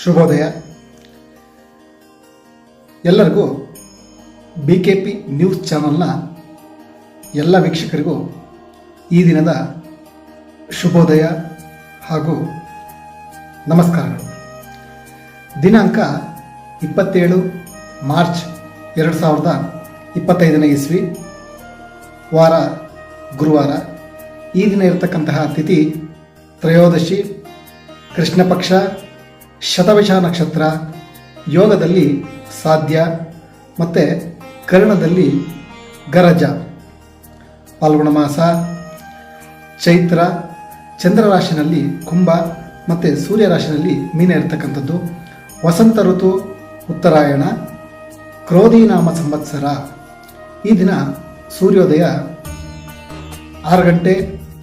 ಶುಭೋದಯ. ಎಲ್ಲರಿಗೂ B K P news ಚಾನಲ್ನ ಎಲ್ಲ ವೀಕ್ಷಕರಿಗೂ ಈ ದಿನದ ಶುಭೋದಯ ಹಾಗೂ ನಮಸ್ಕಾರಗಳು ದಿನಾಂಕ ಇಪ್ಪತ್ತೇಳು ಮಾರ್ಚ್ ಎರಡು ಸಾವಿರದ ಇಪ್ಪತ್ತೈದನೇ ಇಸ್ವಿ, ವಾರ ಗುರುವಾರ. ಈ ದಿನ ಇರತಕ್ಕಂತಹ ತಿಥಿ ತ್ರಯೋದಶಿ ಕೃಷ್ಣ ಪಕ್ಷ ಶತವಿಷ ನಕ್ಷತ್ರ ಯೋಗದಲ್ಲಿ ಸಾಧ್ಯ ಮತ್ತು ಕರ್ಣದಲ್ಲಿ ಗರಜ. ಪಾಲ್ಗುಣ ಮಾಸ, ಚೈತ್ರ, ಚಂದ್ರರಾಶಿನಲ್ಲಿ ಕುಂಭ ಮತ್ತು ಸೂರ್ಯರಾಶಿನಲ್ಲಿ ಮೀನ ಇರತಕ್ಕಂಥದ್ದು. ವಸಂತ ಋತು, ಉತ್ತರಾಯಣ ಕ್ರೋಧಿನಾಮ ಸಂವತ್ಸರ. ಈ ದಿನ ಸೂರ್ಯೋದಯ ಆರು ಗಂಟೆ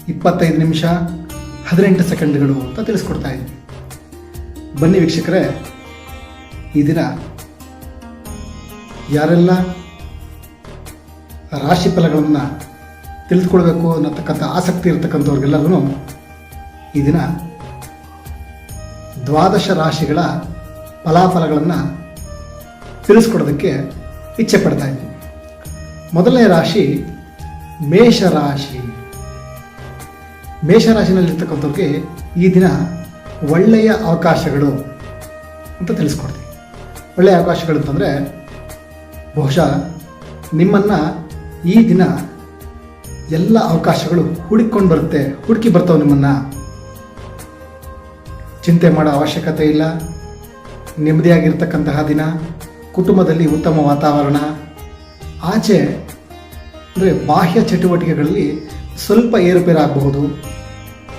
ಇಪ್ಪತ್ತೈದು ನಿಮಿಷ ಹದಿನೆಂಟು ಸೆಕೆಂಡ್ಗಳು ಅಂತ ತಿಳಿಸ್ಕೊಡ್ತಾ ಇದ್ದೀನಿ. ಬನ್ನಿ ವೀಕ್ಷಕರೇ, ಈ ದಿನ ಯಾರೆಲ್ಲ ರಾಶಿ ಫಲಗಳನ್ನು ತಿಳಿದುಕೊಳ್ಬೇಕು ಅನ್ನತಕ್ಕಂಥ ಆಸಕ್ತಿ ಇರತಕ್ಕಂಥವ್ರಿಗೆಲ್ಲರೂ ಈ ದಿನ ದ್ವಾದಶ ರಾಶಿಗಳ ಫಲಾಫಲಗಳನ್ನು ತಿಳಿಸ್ಕೊಡೋದಕ್ಕೆ ಇಚ್ಛೆ ಪಡ್ತಾ ಇದ್ದೀನಿ ಮೊದಲನೇ ರಾಶಿ ಮೇಷರಾಶಿ. ಮೇಷರಾಶಿನಲ್ಲಿರ್ತಕ್ಕಂಥವ್ರಿಗೆ ಈ ದಿನ ಒಳ್ಳೆಯ ಅವಕಾಶಗಳು ಅಂತ ತಿಳಿಸ್ಕೊಡ್ತೀನಿ. ಒಳ್ಳೆಯ ಅವಕಾಶಗಳು ಅಂತಂದರೆ, ಬಹುಶಃ ನಿಮ್ಮನ್ನು ಈ ದಿನ ಎಲ್ಲ ಅವಕಾಶಗಳು ಹುಡುಕೊಂಡು ಬರುತ್ತೆ, ಹುಡುಕಿ ಬರ್ತಾವೆ ನಿಮ್ಮನ್ನು. ಚಿಂತೆ ಮಾಡೋ ಅವಶ್ಯಕತೆ ಇಲ್ಲ. ನೆಮ್ಮದಿಯಾಗಿರ್ತಕ್ಕಂತಹ ದಿನ, ಕುಟುಂಬದಲ್ಲಿ ಉತ್ತಮ ವಾತಾವರಣ. ಆಚೆ ಅಂದರೆ ಬಾಹ್ಯ ಚಟುವಟಿಕೆಗಳಲ್ಲಿ ಸ್ವಲ್ಪ ಏರುಪೇರಾಗಬಹುದು.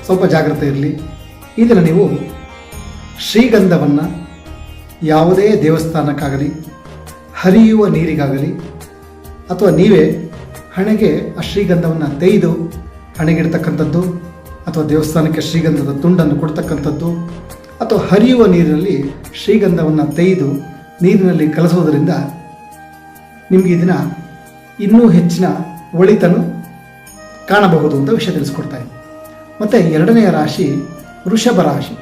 ಸ್ವಲ್ಪ ಜಾಗ್ರತೆ ಇರಲಿ. ಈ ದಿನ ನೀವು ಶ್ರೀಗಂಧವನ್ನು ಯಾವುದೇ ದೇವಸ್ಥಾನಕ್ಕಾಗಲಿ, ಹರಿಯುವ ನೀರಿಗಾಗಲಿ, ಅಥವಾ ನೀವೇ ಹಣೆಗೆ ಆ ಶ್ರೀಗಂಧವನ್ನು ತೆಗೆದು ಹಣೆಗಿಡ್ತಕ್ಕಂಥದ್ದು, ಅಥವಾ ದೇವಸ್ಥಾನಕ್ಕೆ ಶ್ರೀಗಂಧದ ತುಂಡನ್ನು ಕೊಡ್ತಕ್ಕಂಥದ್ದು, ಅಥವಾ ಹರಿಯುವ ನೀರಿನಲ್ಲಿ ಶ್ರೀಗಂಧವನ್ನು ತೆಗೆದು ನೀರಿನಲ್ಲಿ ಕಲಸೋದರಿಂದ ನಿಮಗೆ ಇದನ್ನು ದಿನ ಇನ್ನೂ ಹೆಚ್ಚಿನ ಒಳಿತನು ಕಾಣಬಹುದು ಅಂತ ವಿಷಯ ತಿಳಿಸ್ಕೊಡ್ತಾ ಇದ್ದೀನಿ. ಮತ್ತು ಎರಡನೆಯ ರಾಶಿ ವೃಷಭ ರಾಶಿ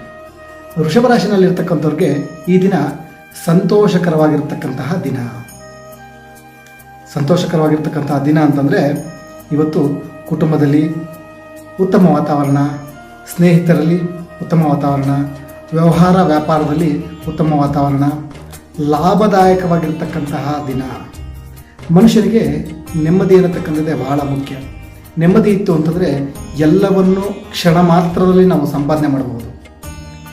ವೃಷಭ ರಾಶಿನಲ್ಲಿರ್ತಕ್ಕಂಥವ್ರಿಗೆ ಈ ದಿನ ಸಂತೋಷಕರವಾಗಿರ್ತಕ್ಕಂತಹ ದಿನ. ಸಂತೋಷಕರವಾಗಿರ್ತಕ್ಕಂತಹ ದಿನ ಅಂತಂದರೆ ಇವತ್ತು ಕುಟುಂಬದಲ್ಲಿ ಉತ್ತಮ ವಾತಾವರಣ, ಸ್ನೇಹಿತರಲ್ಲಿ ಉತ್ತಮ ವಾತಾವರಣ, ವ್ಯವಹಾರ ವ್ಯಾಪಾರದಲ್ಲಿ ಉತ್ತಮ ವಾತಾವರಣ, ಲಾಭದಾಯಕವಾಗಿರ್ತಕ್ಕಂತಹ ದಿನ. ಮನುಷ್ಯನಿಗೆ ನೆಮ್ಮದಿ ಅನ್ನತಕ್ಕಂಥದ್ದೇ ಬಹಳ ಮುಖ್ಯ. ನೆಮ್ಮದಿ ಇತ್ತು ಅಂತಂದರೆ ಎಲ್ಲವನ್ನು ಕ್ಷಣ ಮಾತ್ರದಲ್ಲಿ ನಾವು ಸಂಪಾದನೆ ಮಾಡಬಹುದು.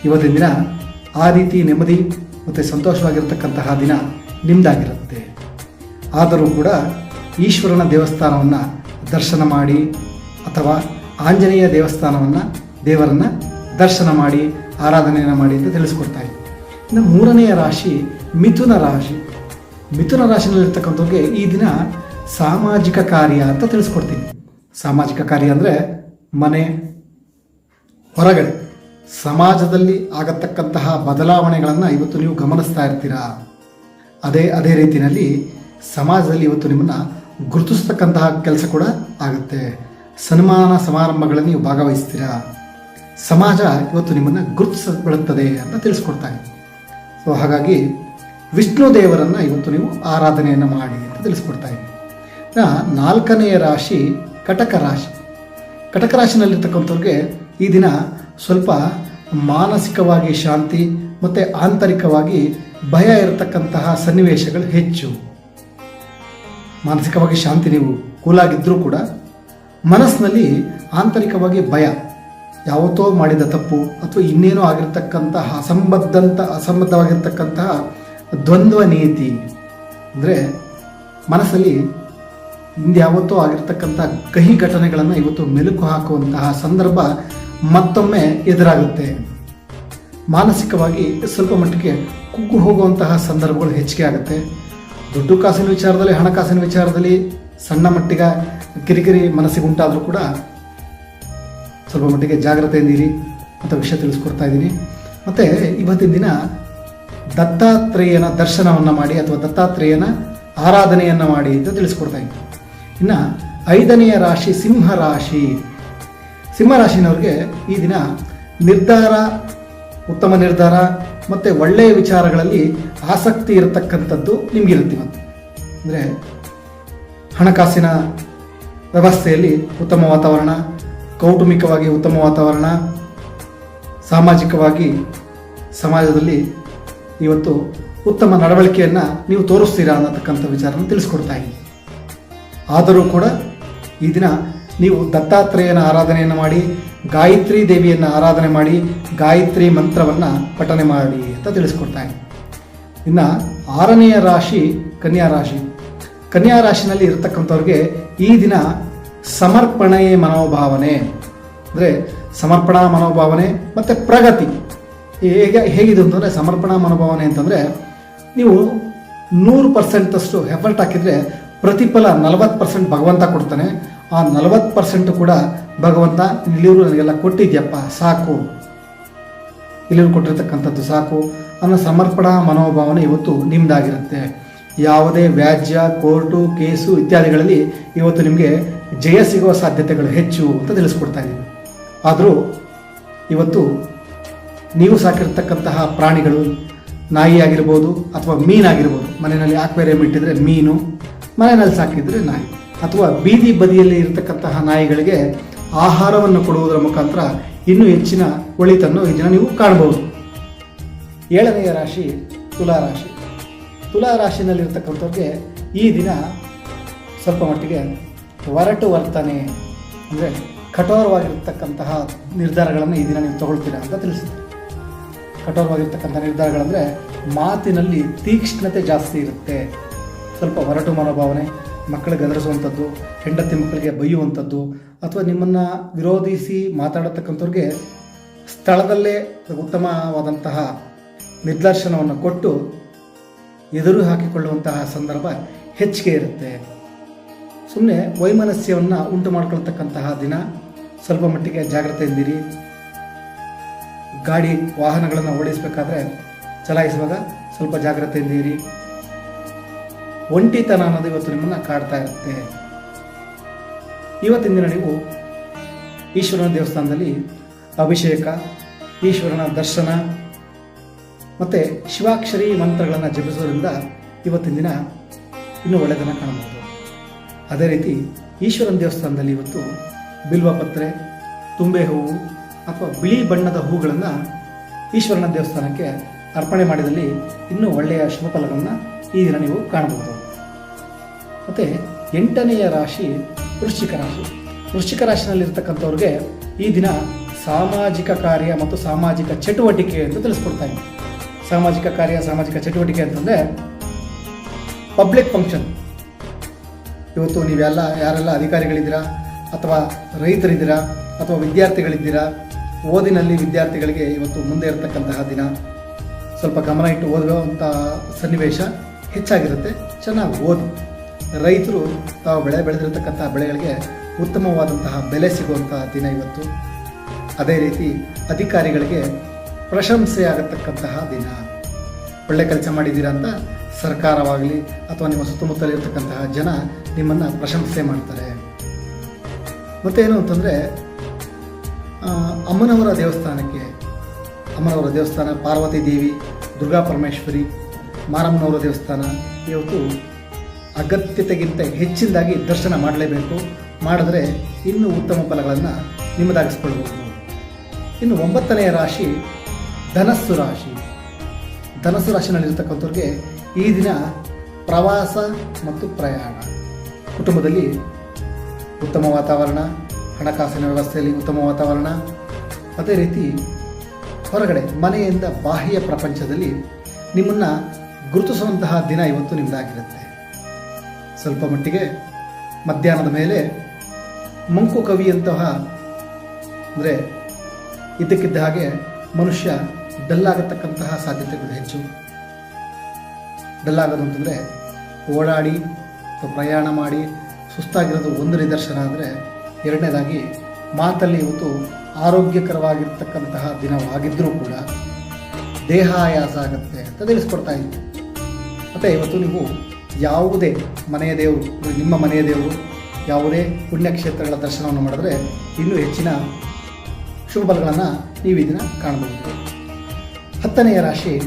ಇವತ್ತಿನ ದಿನ ಆ ರೀತಿ ನೆಮ್ಮದಿ ಮತ್ತು ಸಂತೋಷವಾಗಿರತಕ್ಕಂತಹ ದಿನ ನಿಮ್ಮದಾಗಿರುತ್ತೆ ಆದರೂ ಕೂಡ ಈಶ್ವರನ ದೇವಸ್ಥಾನವನ್ನು ದರ್ಶನ ಮಾಡಿ ಅಥವಾ ಆಂಜನೇಯ ದೇವಸ್ಥಾನವನ್ನು ದೇವರನ್ನು ದರ್ಶನ ಮಾಡಿ, ಆರಾಧನೆಯನ್ನು ಮಾಡಿ ಅಂತ ತಿಳಿಸ್ಕೊಡ್ತಾ ಇದ್ದೀವಿ ಇನ್ನು ಮೂರನೆಯ ರಾಶಿ ಮಿಥುನ ರಾಶಿ. ಮಿಥುನ ರಾಶಿನಲ್ಲಿರ್ತಕ್ಕಂಥವ್ರಿಗೆ ಈ ದಿನ ಸಾಮಾಜಿಕ ಕಾರ್ಯ ಅಂತ ತಿಳಿಸ್ಕೊಡ್ತೀನಿ. ಸಾಮಾಜಿಕ ಕಾರ್ಯ ಅಂದರೆ ಮನೆ, ಹೊರಗಡೆ. ಸಮಾಜದಲ್ಲಿ ಆಗತಕ್ಕಂತಹ ಬದಲಾವಣೆಗಳನ್ನು ಇವತ್ತು ನೀವು ಗಮನಿಸ್ತಾ ಇರ್ತೀರಾ? ಅದೇ ಅದೇ ರೀತಿಯಲ್ಲಿ ಸಮಾಜದಲ್ಲಿ ಇವತ್ತು ನಿಮ್ಮನ್ನು ಗುರುತಿಸ್ತಕ್ಕಂತಹ ಕೆಲಸ ಕೂಡ ಆಗುತ್ತೆ. ಸನ್ಮಾನ ಸಮಾರಂಭಗಳಲ್ಲಿ ನೀವು ಭಾಗವಹಿಸ್ತೀರಾ? ಸಮಾಜ ಇವತ್ತು ನಿಮ್ಮನ್ನು ಗುರುತಿಸಬಿಡುತ್ತದೆ ಅಂತ ತಿಳಿಸ್ಕೊಡ್ತಾ ಇದೆ. ಸೊ ಹಾಗಾಗಿ ವಿಷ್ಣು ದೇವರನ್ನು ಇವತ್ತು ನೀವು ಆರಾಧನೆಯನ್ನು ಮಾಡಿ ಅಂತ ತಿಳಿಸ್ಕೊಡ್ತಾ ಇದ್ದೀನಿ ನಾಲ್ಕನೆಯ ರಾಶಿ ಕಟಕ ರಾಶಿ ಕಟಕ ರಾಶಿನಲ್ಲಿರ್ತಕ್ಕಂಥವ್ರಿಗೆ ಈ ದಿನ ಸ್ವಲ್ಪ ಮಾನಸಿಕವಾಗಿ ಶಾಂತಿ ಮತ್ತು ಆಂತರಿಕವಾಗಿ ಭಯ ಇರತಕ್ಕಂತಹ ಸನ್ನಿವೇಶಗಳು ಹೆಚ್ಚು. ಮಾನಸಿಕವಾಗಿ ಶಾಂತಿ ನೀವು ಕೂಲಾಗಿದ್ದರೂ ಕೂಡ ಮನಸ್ಸಿನಲ್ಲಿ ಆಂತರಿಕವಾಗಿ ಭಯ. ಯಾವತ್ತೋ ಮಾಡಿದ ತಪ್ಪು ಅಥವಾ ಇನ್ನೇನೋ ಆಗಿರ್ತಕ್ಕಂತಹ ಅಸಂಬದ್ಧಂತ ಅಸಂಬದ್ಧವಾಗಿರ್ತಕ್ಕಂತಹ ದ್ವಂದ್ವ ನೀತಿ. ಅಂದರೆ ಮನಸ್ಸಲ್ಲಿ ಇಂದ್ಯಾವತ್ತೋ ಆಗಿರ್ತಕ್ಕಂಥ ಕಹಿ ಘಟನೆಗಳನ್ನು ಇವತ್ತು ಮೆಲುಕು ಹಾಕುವಂತಹ ಸಂದರ್ಭ ಮತ್ತೊಮ್ಮೆ ಎದುರಾಗುತ್ತೆ. ಮಾನಸಿಕವಾಗಿ ಸ್ವಲ್ಪ ಮಟ್ಟಿಗೆ ಕುಗ್ಗು ಹೋಗುವಂತಹ ಸಂದರ್ಭಗಳು ಹೆಚ್ಚಿಗೆ ಆಗುತ್ತೆ. ದುಡ್ಡು ಕಾಸಿನ ವಿಚಾರದಲ್ಲಿ ಹಣಕಾಸಿನ ವಿಚಾರದಲ್ಲಿ ಸಣ್ಣ ಮಟ್ಟಿಗೆ ಕಿರಿಕಿರಿ ಮನಸ್ಸಿಗೆ ಉಂಟಾದರೂ ಕೂಡ ಸ್ವಲ್ಪ ಮಟ್ಟಿಗೆ ಜಾಗ್ರತೆ ಇದ್ದೀರಿ ಅಂತ ವಿಷಯ ತಿಳಿಸ್ಕೊಡ್ತಾ ಇದ್ದೀನಿ. ಮತ್ತು ಇವತ್ತಿನ ದಿನ ದತ್ತಾತ್ರೇಯನ ದರ್ಶನವನ್ನು ಮಾಡಿ ಅಥವಾ ದತ್ತಾತ್ರೇಯನ ಆರಾಧನೆಯನ್ನು ಮಾಡಿ ಅಂತ ತಿಳಿಸ್ಕೊಡ್ತಾ ಇದ್ದೀನಿ. ಇನ್ನು ಐದನೆಯ ರಾಶಿ ಸಿಂಹ ರಾಶಿ. ಸಿಂಹ ರಾಶಿನವ್ರಿಗೆ ಈ ದಿನ ನಿರ್ಧಾರ, ಉತ್ತಮ ನಿರ್ಧಾರ ಮತ್ತು ಒಳ್ಳೆಯ ವಿಚಾರಗಳಲ್ಲಿ ಆಸಕ್ತಿ ಇರತಕ್ಕಂಥದ್ದು ನಿಮಗಿರುತ್ತೆ ಇವತ್ತು. ಅಂದರೆ ಹಣಕಾಸಿನ ವ್ಯವಸ್ಥೆಯಲ್ಲಿ ಉತ್ತಮ ವಾತಾವರಣ, ಕೌಟುಂಬಿಕವಾಗಿ ಉತ್ತಮ ವಾತಾವರಣ, ಸಾಮಾಜಿಕವಾಗಿ ಸಮಾಜದಲ್ಲಿ ಇವತ್ತು ಉತ್ತಮ ನಡವಳಿಕೆಯನ್ನು ನೀವು ತೋರಿಸ್ತೀರಾ ಅನ್ನತಕ್ಕಂಥ ವಿಚಾರನ ತಿಳಿಸ್ಕೊಡ್ತಾ ಇದ್ದೀನಿ. ಆದರೂ ಕೂಡ ಈ ದಿನ ನೀವು ದತ್ತಾತ್ರೇಯನ ಆರಾಧನೆಯನ್ನು ಮಾಡಿ, ಗಾಯತ್ರಿ ದೇವಿಯನ್ನು ಆರಾಧನೆ ಮಾಡಿ, ಗಾಯತ್ರಿ ಮಂತ್ರವನ್ನು ಪಠನೆ ಮಾಡಿ ಅಂತ ತಿಳಿಸ್ಕೊಡ್ತಾ ಇದ್ದೀನಿ ಇನ್ನು ಆರನೆಯ ರಾಶಿ ಕನ್ಯಾ ರಾಶಿ. ಕನ್ಯಾ ರಾಶಿನಲ್ಲಿ ಇರತಕ್ಕಂಥವ್ರಿಗೆ ಈ ದಿನ ಸಮರ್ಪಣೆ ಮನೋಭಾವನೆ. ಅಂದರೆ ಸಮರ್ಪಣಾ ಮನೋಭಾವನೆ ಮತ್ತು ಪ್ರಗತಿ. ಹೇಗೆ, ಹೇಗಿದೆ ಅಂತಂದರೆ ಸಮರ್ಪಣಾ ಮನೋಭಾವನೆ ಅಂತಂದರೆ ನೀವು ನೂರು ಪರ್ಸೆಂಟಷ್ಟು ಎಫರ್ಟ್ ಹಾಕಿದರೆ ಪ್ರತಿಫಲ ನಲವತ್ತು ಪರ್ಸೆಂಟ್ ಭಗವಂತ ಕೊಡ್ತಾನೆ. ಆ ನಲವತ್ತು ಪರ್ಸೆಂಟ್ ಕೂಡ ಭಗವಂತ ಇಲ್ಲಿವರು ನನಗೆಲ್ಲ ಕೊಟ್ಟಿದ್ಯಪ್ಪ, ಸಾಕು. ಇಲ್ಲಿವರು ಕೊಟ್ಟಿರ್ತಕ್ಕಂಥದ್ದು ಸಾಕು. ಅನ್ನೋ ಸಮರ್ಪಣಾ ಮನೋಭಾವನೆ ಇವತ್ತು ನಿಮ್ಮದಾಗಿರುತ್ತೆ ಯಾವುದೇ ವ್ಯಾಜ್ಯ, ಕೋರ್ಟು, ಕೇಸು ಇತ್ಯಾದಿಗಳಲ್ಲಿ ಇವತ್ತು ನಿಮಗೆ ಜಯ ಸಿಗುವ ಸಾಧ್ಯತೆಗಳು ಹೆಚ್ಚು ಅಂತ ತಿಳಿಸ್ಕೊಡ್ತಾ ಇದ್ದೀವಿ ಆದರೂ ಇವತ್ತು ನೀವು ಸಾಕಿರ್ತಕ್ಕಂತಹ ಪ್ರಾಣಿಗಳು ನಾಯಿ ಆಗಿರ್ಬೋದು ಅಥವಾ ಮೀನಾಗಿರ್ಬೋದು, ಮನೆಯಲ್ಲಿ ಆಕ್ವೇರಿಯಂ ಇಟ್ಟಿದ್ರೆ ಮೀನು ಮನೆಯಲ್ಲಿ ಸಾಕಿದ್ರೆ ನಾಯಿ. ಅಥವಾ ಬೀದಿ ಬದಿಯಲ್ಲಿ ಇರತಕ್ಕಂತಹ ನಾಯಿಗಳಿಗೆ ಆಹಾರವನ್ನು ಕೊಡುವುದರ ಮುಖಾಂತರ ಇನ್ನೂ ಹೆಚ್ಚಿನ ಒಳಿತನ್ನು ಈ ದಿನ ನೀವು ಕಾಣಬಹುದು. ಏಳನೆಯ ರಾಶಿ ತುಲಾ ರಾಶಿ. ತುಲಾ ರಾಶಿನಲ್ಲಿರ್ತಕ್ಕಂಥವ್ರಿಗೆ ಈ ದಿನ ಸ್ವಲ್ಪ ಮಟ್ಟಿಗೆ ಒರಟು ವರ್ತನೆ ಅಂದರೆ ಕಠೋರವಾಗಿರ್ತಕ್ಕಂತಹ ನಿರ್ಧಾರಗಳನ್ನು ಈ ದಿನ ನೀವು ತಗೊಳ್ತೀರಾ ಅಂತ ತಿಳಿಸುತ್ತೆ. ಕಠೋರವಾಗಿರ್ತಕ್ಕಂಥ ನಿರ್ಧಾರಗಳಂದರೆ ಮಾತಿನಲ್ಲಿ ತೀಕ್ಷ್ಣತೆ ಜಾಸ್ತಿ ಇರುತ್ತೆ. ಸ್ವಲ್ಪ ಹೊರಟು ಮನೋಭಾವನೆ ಮಕ್ಕಳಿಗೆ ಗದರಿಸುವಂಥದ್ದು, ಹೆಂಡತಿ ಮಕ್ಕಳಿಗೆ ಬೈಯುವಂಥದ್ದು, ಅಥವಾ ನಿಮ್ಮನ್ನು ವಿರೋಧಿಸಿ ಮಾತಾಡತಕ್ಕಂಥವ್ರಿಗೆ ಸ್ಥಳದಲ್ಲೇ ಉತ್ತಮವಾದಂತಹ ನಿರ್ದರ್ಶನವನ್ನು ಕೊಟ್ಟು ಎದುರು ಹಾಕಿಕೊಳ್ಳುವಂತಹ ಸಂದರ್ಭ ಹೆಚ್ಚಿಗೆ ಇರುತ್ತೆ. ಸುಮ್ಮನೆ ವೈಮನಸ್ಯವನ್ನು ಉಂಟು ಮಾಡ್ಕೊಳ್ತಕ್ಕಂತಹ ದಿನ, ಸ್ವಲ್ಪ ಮಟ್ಟಿಗೆ ಜಾಗ್ರತೆಯಿಂದಿರಿ ಗಾಡಿ ವಾಹನಗಳನ್ನು ಓಡಿಸಬೇಕಾದ್ರೆ ಚಲಾಯಿಸುವಾಗ ಸ್ವಲ್ಪ ಜಾಗ್ರತೆ ಇರಿ ಒಂಟಿತನ ಅನ್ನೋದು ಇವತ್ತು ನಿಮ್ಮನ್ನು ಕಾಡ್ತಾ ಇರುತ್ತೆ. ಇವತ್ತಿನ ದಿನ ನೀವು ಈಶ್ವರನ ದೇವಸ್ಥಾನದಲ್ಲಿ ಅಭಿಷೇಕ, ಈಶ್ವರನ ದರ್ಶನ ಮತ್ತು ಶಿವಾಕ್ಷರಿ ಮಂತ್ರಗಳನ್ನು ಜಪಿಸೋದ್ರಿಂದ ಇವತ್ತಿನ ದಿನ ಇನ್ನೂ ಒಳ್ಳೆಯದನ್ನು ಕಾಣಬಹುದು. ಅದೇ ರೀತಿ ಈಶ್ವರನ ದೇವಸ್ಥಾನದಲ್ಲಿ ಇವತ್ತು ಬಿಲ್ವಪತ್ರೆ ತುಂಬೆ ಹೂವು ಅಥವಾ ಬಿಳಿ ಬಣ್ಣದ ಹೂಗಳನ್ನು ಈಶ್ವರನ ದೇವಸ್ಥಾನಕ್ಕೆ ಅರ್ಪಣೆ ಮಾಡಿದಲ್ಲಿ ಇನ್ನೂ ಒಳ್ಳೆಯ ಶುಭ ಫಲಗಳನ್ನು ಈ ದಿನ ನೀವು ಕಾಣಬಹುದು. ಮತ್ತು ಎಂಟನೆಯ ರಾಶಿ ವೃಶ್ಚಿಕ ರಾಶಿ. ವೃಶ್ಚಿಕ ರಾಶಿನಲ್ಲಿರ್ತಕ್ಕಂಥವ್ರಿಗೆ ಈ ದಿನ ಸಾಮಾಜಿಕ ಕಾರ್ಯ ಮತ್ತು ಸಾಮಾಜಿಕ ಚಟುವಟಿಕೆ ಅಂತ ತಿಳಿಸ್ಕೊಡ್ತಾ ಸಾಮಾಜಿಕ ಕಾರ್ಯ, ಸಾಮಾಜಿಕ ಚಟುವಟಿಕೆ ಅಂತಂದರೆ ಪಬ್ಲಿಕ್ ಫಂಕ್ಷನ್ ಇವತ್ತು ನೀವೆಲ್ಲ ಯಾರೆಲ್ಲ ಅಧಿಕಾರಿಗಳಿದ್ದೀರಾ ಅಥವಾ ರೈತರಿದ್ದೀರಾ ಅಥವಾ ವಿದ್ಯಾರ್ಥಿಗಳಿದ್ದೀರಾ, ಓದಿನಲ್ಲಿ ವಿದ್ಯಾರ್ಥಿಗಳಿಗೆ ಇವತ್ತು ಮುಂದೆ ಇರತಕ್ಕಂತಹ ದಿನ. ಸ್ವಲ್ಪ ಗಮನ ಇಟ್ಟು ಓದುವಂಥ ಸನ್ನಿವೇಶ ಹೆಚ್ಚಾಗಿರುತ್ತೆ. ಚೆನ್ನಾಗಿ ಓದಿ. ರೈತರು ತಾವು ಬೆಳೆ ಬೆಳೆದಿರತಕ್ಕಂತಹ ಬೆಳೆಗಳಿಗೆ ಉತ್ತಮವಾದಂತಹ ಬೆಲೆ ಸಿಗುವಂತಹ ದಿನ ಇವತ್ತು. ಅದೇ ರೀತಿ ಅಧಿಕಾರಿಗಳಿಗೆ ಪ್ರಶಂಸೆ ಆಗತಕ್ಕಂತಹ ದಿನ. ಒಳ್ಳೆ ಕೆಲಸ ಮಾಡಿದ್ದೀರಾ ಅಂತ ಸರ್ಕಾರವಾಗಲಿ ಅಥವಾ ನಿಮ್ಮ ಸುತ್ತಮುತ್ತಲಿರ್ತಕ್ಕಂತಹ ಜನ ನಿಮ್ಮನ್ನು ಪ್ರಶಂಸೆ ಮಾಡ್ತಾರೆ. ಮತ್ತೇನು ಅಂತಂದರೆ ಅಮ್ಮನವರ ದೇವಸ್ಥಾನಕ್ಕೆ, ಅಮ್ಮನವರ ದೇವಸ್ಥಾನ, ಪಾರ್ವತಿ ದೇವಿ ದುರ್ಗಾ ಪರಮೇಶ್ವರಿ ಮಾರಮ್ಮನವರ ದೇವಸ್ಥಾನ, ಇವತ್ತು ಅಗತ್ಯತೆಗಿಂತ ಹೆಚ್ಚಿನದಾಗಿ ದರ್ಶನ ಮಾಡಲೇಬೇಕು. ಮಾಡಿದ್ರೆ ಇನ್ನೂ ಉತ್ತಮ ಫಲಗಳನ್ನು ನಿಮ್ಮದಾಗಿಸ್ಕೊಳ್ಬೋದು. ಇನ್ನು ಒಂಬತ್ತನೆಯ ರಾಶಿ ಧನಸ್ಸು ರಾಶಿ. ಧನಸ್ಸು ರಾಶಿನಲ್ಲಿರ್ತಕ್ಕಂಥವ್ರಿಗೆ ಈ ದಿನ ಪ್ರವಾಸ ಮತ್ತು ಪ್ರಯಾಣ. ಕುಟುಂಬದಲ್ಲಿ ಉತ್ತಮ ವಾತಾವರಣ, ಹಣಕಾಸಿನ ವ್ಯವಸ್ಥೆಯಲ್ಲಿ ಉತ್ತಮ ವಾತಾವರಣ. ಅದೇ ರೀತಿ ಹೊರಗಡೆ ಮನೆಯಿಂದ ಬಾಹ್ಯ ಪ್ರಪಂಚದಲ್ಲಿ ನಿಮ್ಮನ್ನು ಗುರುತಿಸುವಂತಹ ದಿನ ಇವತ್ತು ನಿಮ್ಮದಾಗಿರುತ್ತೆ ಸ್ವಲ್ಪ ಮಟ್ಟಿಗೆ ಮಧ್ಯಾಹ್ನದ ಮೇಲೆ ಮಂಕು ಕವಿಯಂತಹ, ಅಂದರೆ ಇದ್ದಕ್ಕಿದ್ದ ಹಾಗೆ ಮನುಷ್ಯ ಡಲ್ಲಾಗತಕ್ಕಂತಹ ಸಾಧ್ಯತೆಗಳು ಹೆಚ್ಚು. ಡಲ್ಲಾಗೋದು ಅಂತಂದರೆ ಓಡಾಡಿ, ಪ್ರಯಾಣ ಮಾಡಿ, ಸುಸ್ತಾಗಿರೋದು ಒಂದು ನಿದರ್ಶನ ಆದರೆ ಎರಡನೇದಾಗಿ ಮಾತಲ್ಲಿ ಇವತ್ತು ಆರೋಗ್ಯಕರವಾಗಿರ್ತಕ್ಕಂತಹ ದಿನವಾಗಿದ್ದರೂ ಕೂಡ ದೇಹ ಆಯಾಸ ಆಗುತ್ತೆ ಅಂತ ತಿಳಿಸ್ಕೊಡ್ತಾ ಇದ್ದೆ. ಮತ್ತು ಇವತ್ತು ನೀವು ಯಾವುದೇ ಮನೆಯ ದೇವರು, ನಿಮ್ಮ ಮನೆಯ ದೇವರು ಯಾವುದೇ ಪುಣ್ಯಕ್ಷೇತ್ರಗಳ ದರ್ಶನವನ್ನು ಮಾಡಿದ್ರೆ ಇನ್ನೂ ಹೆಚ್ಚಿನ ಶುಭ ಫಲಗಳನ್ನು ನೀವು ಇದನ್ನು ದಿನ ಕಾಣಬಹುದು. ಹತ್ತನೆಯ ರಾಶಿ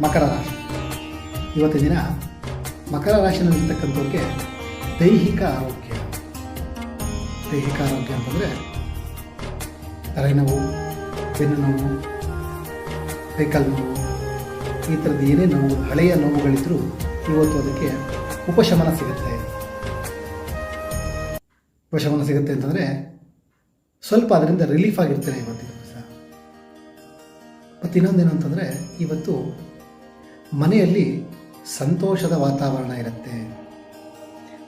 ಮಕರ ರಾಶಿ. ಇವತ್ತಿನ ದಿನ ಮಕರ ರಾಶಿಯಲ್ಲಿರ್ತಕ್ಕಂಥವ್ರಿಗೆ ದೈಹಿಕ ಆರೋಗ್ಯ. ದೈಹಿಕ ಆರೋಗ್ಯ ಅಂತಂದರೆ ತಲೆನೋವು ಬೆನ್ನು ನೋವು ಕೈಕಾಲು ನೋವು ಈ ಥರದ್ದು ಏನೇ ನೋವು ಹಳೆಯ ನೋವುಗಳಿದ್ರೂ ಇವತ್ತು ಅದಕ್ಕೆ ಉಪಶಮನ ಸಿಗುತ್ತೆ. ಉಪಶಮನ ಸಿಗುತ್ತೆ ಅಂತಂದರೆ ಸ್ವಲ್ಪ ಅದರಿಂದ ರಿಲೀಫ್ ಆಗಿರ್ತಾರೆ ಇವತ್ತಿನ ದಿವಸ. ಮತ್ತು ಇನ್ನೊಂದೇನು ಅಂತಂದರೆ ಇವತ್ತು ಮನೆಯಲ್ಲಿ ಸಂತೋಷದ ವಾತಾವರಣ ಇರುತ್ತೆ.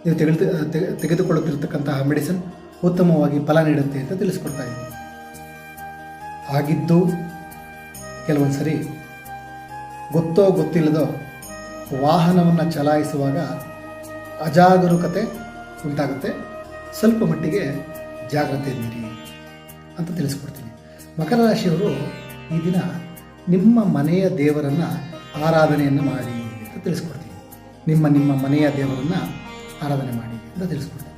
ನೀವು ತೆಗೆದು ತೆಗೆ- ತೆಗೆದುಕೊಳ್ಳುತ್ತಿರ್ತಕ್ಕಂತಹ ಮೆಡಿಸಿನ್ ಉತ್ತಮವಾಗಿ ಫಲ ನೀಡುತ್ತೆ ಅಂತ ತಿಳಿಸ್ಕೊಡ್ತಾ ಇದ್ದೀನಿ. ಆಗಿದ್ದು ಕೆಲವೊಂದು ಸರಿ ಗೊತ್ತೋ ಗೊತ್ತಿಲ್ಲದೋ ವಾಹನವನ್ನು ಚಲಾಯಿಸುವಾಗ ಅಜಾಗರೂಕತೆ ಉಂಟಾಗುತ್ತೆ. ಸ್ವಲ್ಪ ಮಟ್ಟಿಗೆ ಜಾಗ್ರತೆ ಜಾಗ್ರತೆಯಲ್ಲಿರಿ ಅಂತ ತಿಳಿಸ್ಕೊಡ್ತೀನಿ. ಮಕರ ರಾಶಿಯವರು ಈ ದಿನ ನಿಮ್ಮ ಮನೆಯ ದೇವರನ್ನು ಆರಾಧನೆಯನ್ನು ಮಾಡಿ ಅಂತ ತಿಳಿಸ್ಕೊಡ್ತೀನಿ. ನಿಮ್ಮ ನಿಮ್ಮ ಮನೆಯ ದೇವರನ್ನು ಆರಾಧನೆ ಮಾಡಿ ಅಂತ ತಿಳಿಸ್ಕೊಡ್ತೀನಿ.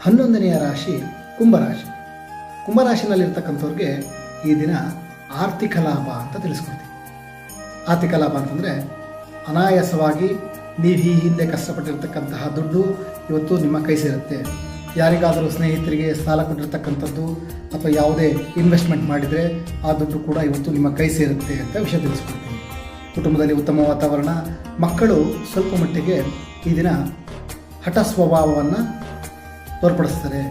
ಹನ್ನೊಂದನೆಯ ರಾಶಿ ಕುಂಭರಾಶಿ ಕುಂಭರಾಶಿನಲ್ಲಿರ್ತಕ್ಕಂಥವ್ರಿಗೆ ಈ ದಿನ ಆರ್ಥಿಕ ಲಾಭ ಅಂತ ತಿಳಿಸ್ಕೊಡ್ತೀನಿ. ಆರ್ಥಿಕ ಲಾಭ ಅಂತಂದರೆ ಅನಾಯಾಸವಾಗಿ ನೀವು ಈ ಹಿಂದೆ ಕಷ್ಟಪಟ್ಟಿರ್ತಕ್ಕಂತಹ ದುಡ್ಡು ಇವತ್ತು ನಿಮ್ಮ ಕೈ ಸೇರುತ್ತೆ. ಯಾರಿಗಾದರೂ ಸ್ನೇಹಿತರಿಗೆ ಸಾಲ ಕೊಟ್ಟಿರ್ತಕ್ಕಂಥದ್ದು ಅಥವಾ ಯಾವುದೇ ಇನ್ವೆಸ್ಟ್ಮೆಂಟ್ ಮಾಡಿದರೆ ಆ ದುಡ್ಡು ಕೂಡ ಇವತ್ತು ನಿಮ್ಮ ಕೈ ಸೇರುತ್ತೆ ಅಂತ ವಿಷಯ ತಿಳಿಸ್ಕೊಡ್ತೀನಿ. ಕುಟುಂಬದಲ್ಲಿ ಉತ್ತಮ ವಾತಾವರಣ, ಮಕ್ಕಳು ಸ್ವಲ್ಪ ಮಟ್ಟಿಗೆ ಈ ದಿನ ಹಠ ಸ್ವಭಾವವನ್ನು ತೋರ್ಪಡಿಸ್ತಾರೆ.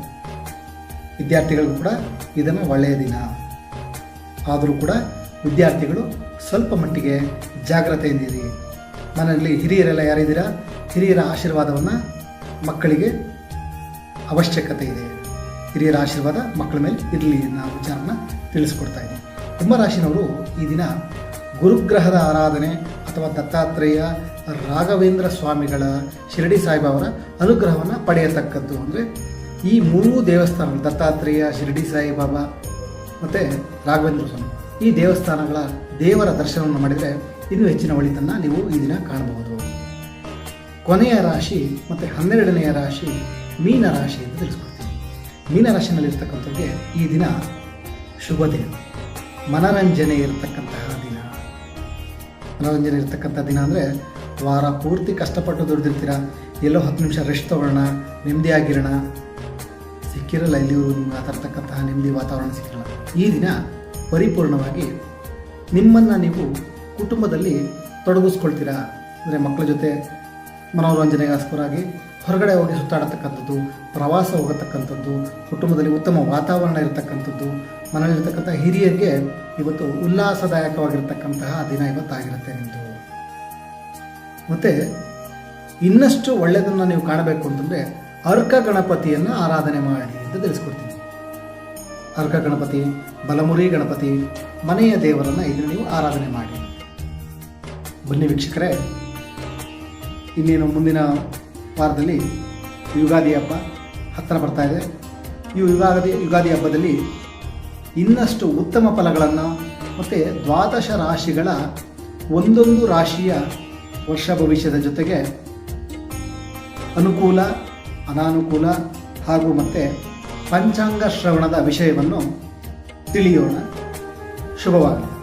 ವಿದ್ಯಾರ್ಥಿಗಳು ಕೂಡ ಇದನ್ನು ಒಳ್ಳೆಯ ದಿನ. ಆದರೂ ಕೂಡ ವಿದ್ಯಾರ್ಥಿಗಳು ಸ್ವಲ್ಪ ಮಟ್ಟಿಗೆ ಜಾಗ್ರತೆಯಿಂದಿರಿ. ಮನೆಯಲ್ಲಿ ಹಿರಿಯರೆಲ್ಲ ಯಾರಿದ್ದೀರಾ? ಹಿರಿಯರ ಆಶೀರ್ವಾದವನ್ನು ಮಕ್ಕಳಿಗೆ ಅವಶ್ಯಕತೆ ಇದೆ. ಹಿರಿಯರ ಆಶೀರ್ವಾದ ಮಕ್ಕಳ ಮೇಲೆ ಇರಲಿ ಅನ್ನೋ ವಿಚಾರನ ತಿಳಿಸ್ಕೊಡ್ತಾ ಇದ್ದೀನಿ. ಕುಂಭರಾಶಿನವರು ಈ ದಿನ ಗುರುಗ್ರಹದ ಆರಾಧನೆ ಅಥವಾ ದತ್ತಾತ್ರೇಯ ರಾಘವೇಂದ್ರ ಸ್ವಾಮಿಗಳ ಶಿರಡಿ ಸಾಯಿಬಾಬರ ಅನುಗ್ರಹವನ್ನು ಪಡೆಯತಕ್ಕದ್ದು ಅಂದರೆ ಈ ಮೂರೂ ದೇವಸ್ಥಾನಗಳು, ದತ್ತಾತ್ರೇಯ, ಶಿರಡಿ ಸಾಯಿಬಾಬಾ ಮತ್ತು ರಾಘವೇಂದ್ರ ಸ್ವಾಮಿ ಈ ದೇವಸ್ಥಾನಗಳ ದೇವರ ದರ್ಶನವನ್ನು ಮಾಡಿದರೆ ಇನ್ನೂ ಹೆಚ್ಚಿನ ಒಳಿತನ್ನು ನೀವು ಈ ದಿನ ಕಾಣಬಹುದು. ಕೊನೆಯ ರಾಶಿ ಮತ್ತು ಹನ್ನೆರಡನೆಯ ರಾಶಿ ಮೀನ ರಾಶಿ ಅಂತ ತಿಳಿಸ್ಕೊಡ್ತೀನಿ. ಮೀನ ರಾಶಿನಲ್ಲಿರ್ತಕ್ಕಂಥವ್ರಿಗೆ ಈ ದಿನ ಶುಭ ದಿನ. ಮನರಂಜನೆ ಇರತಕ್ಕಂತಹ ದಿನ. ಮನೋರಂಜನೆ ಇರತಕ್ಕಂಥ ದಿನ ಅಂದರೆ ವಾರ ಪೂರ್ತಿ ಕಷ್ಟಪಟ್ಟು ದುಡ್ದಿರ್ತೀರ. ಎಲ್ಲೋ ಹತ್ತು ನಿಮಿಷ ರೆಸ್ಟ್ ತೊಗೊಳ್ಳೋಣ ನೆಮ್ಮದಿಯಾಗಿರೋಣ ಸಿಕ್ಕಿರಲ್ಲ ಎಲ್ಲಿಯೂ ನಿಮ್ಗೆ ನೆಮ್ಮದಿ ವಾತಾವರಣ ಸಿಕ್ಕಿರಲ್ಲ. ಈ ದಿನ ಪರಿಪೂರ್ಣವಾಗಿ ನಿಮ್ಮನ್ನು ನೀವು ಕುಟುಂಬದಲ್ಲಿ ತೊಡಗಿಸ್ಕೊಳ್ತೀರಾ? ಅಂದರೆ ಮಕ್ಕಳ ಜೊತೆ ಮನೋರಂಜನೆಗೋಸ್ಕರಾಗಿ ಹೊರಗಡೆ ಹೋಗಿ ಸುತ್ತಾಡತಕ್ಕಂಥದ್ದು, ಪ್ರವಾಸ ಹೋಗತಕ್ಕಂಥದ್ದು, ಕುಟುಂಬದಲ್ಲಿ ಉತ್ತಮ ವಾತಾವರಣ ಇರತಕ್ಕಂಥದ್ದು, ಮನೆಯಲ್ಲಿರ್ತಕ್ಕಂಥ ಹಿರಿಯರಿಗೆ ಇವತ್ತು ಉಲ್ಲಾಸದಾಯಕವಾಗಿರ್ತಕ್ಕಂತಹ ದಿನ ಇವತ್ತಾಗಿರುತ್ತೆ ನಿಮ್ಮದು ಮತ್ತು ಇನ್ನಷ್ಟು ಒಳ್ಳೆಯದನ್ನು ನೀವು ಕಾಣಬೇಕು ಅಂತಂದರೆ ಅರ್ಕ ಗಣಪತಿಯನ್ನು ಆರಾಧನೆ ಮಾಡಿ ಅಂತ ತಿಳಿಸ್ಕೊಡ್ತೀನಿ. ಅರ್ಕ ಗಣಪತಿ, ಬಲಮುರಿ ಗಣಪತಿ, ಮನೆಯ ದೇವರನ್ನು ಇದನ್ನು ನೀವು ಆರಾಧನೆ ಮಾಡಿ. ಬನ್ನಿ ವೀಕ್ಷಕರೇ. ಇನ್ನೇನು ಮುಂದಿನ ವಾರದಲ್ಲಿ ಯುಗಾದಿ ಹಬ್ಬ ಹತ್ತಿರ ಬರ್ತಾ ಇದೆ. ಈ ಯುಗಾದಿ ಯುಗಾದಿ ಹಬ್ಬದಲ್ಲಿ ಇನ್ನಷ್ಟು ಉತ್ತಮ ಫಲಗಳನ್ನು ಮತ್ತು ದ್ವಾದಶ ರಾಶಿಗಳ ಒಂದೊಂದು ರಾಶಿಯ ವರ್ಷ ಭವಿಷ್ಯದ ಜೊತೆಗೆ ಅನುಕೂಲ, ಅನಾನುಕೂಲ ಹಾಗೂ ಮತ್ತು ಪಂಚಾಂಗ ಶ್ರವಣದ ವಿಷಯವನ್ನು ತಿಳಿಯೋಣ. ಶುಭವಾಗಲಿ.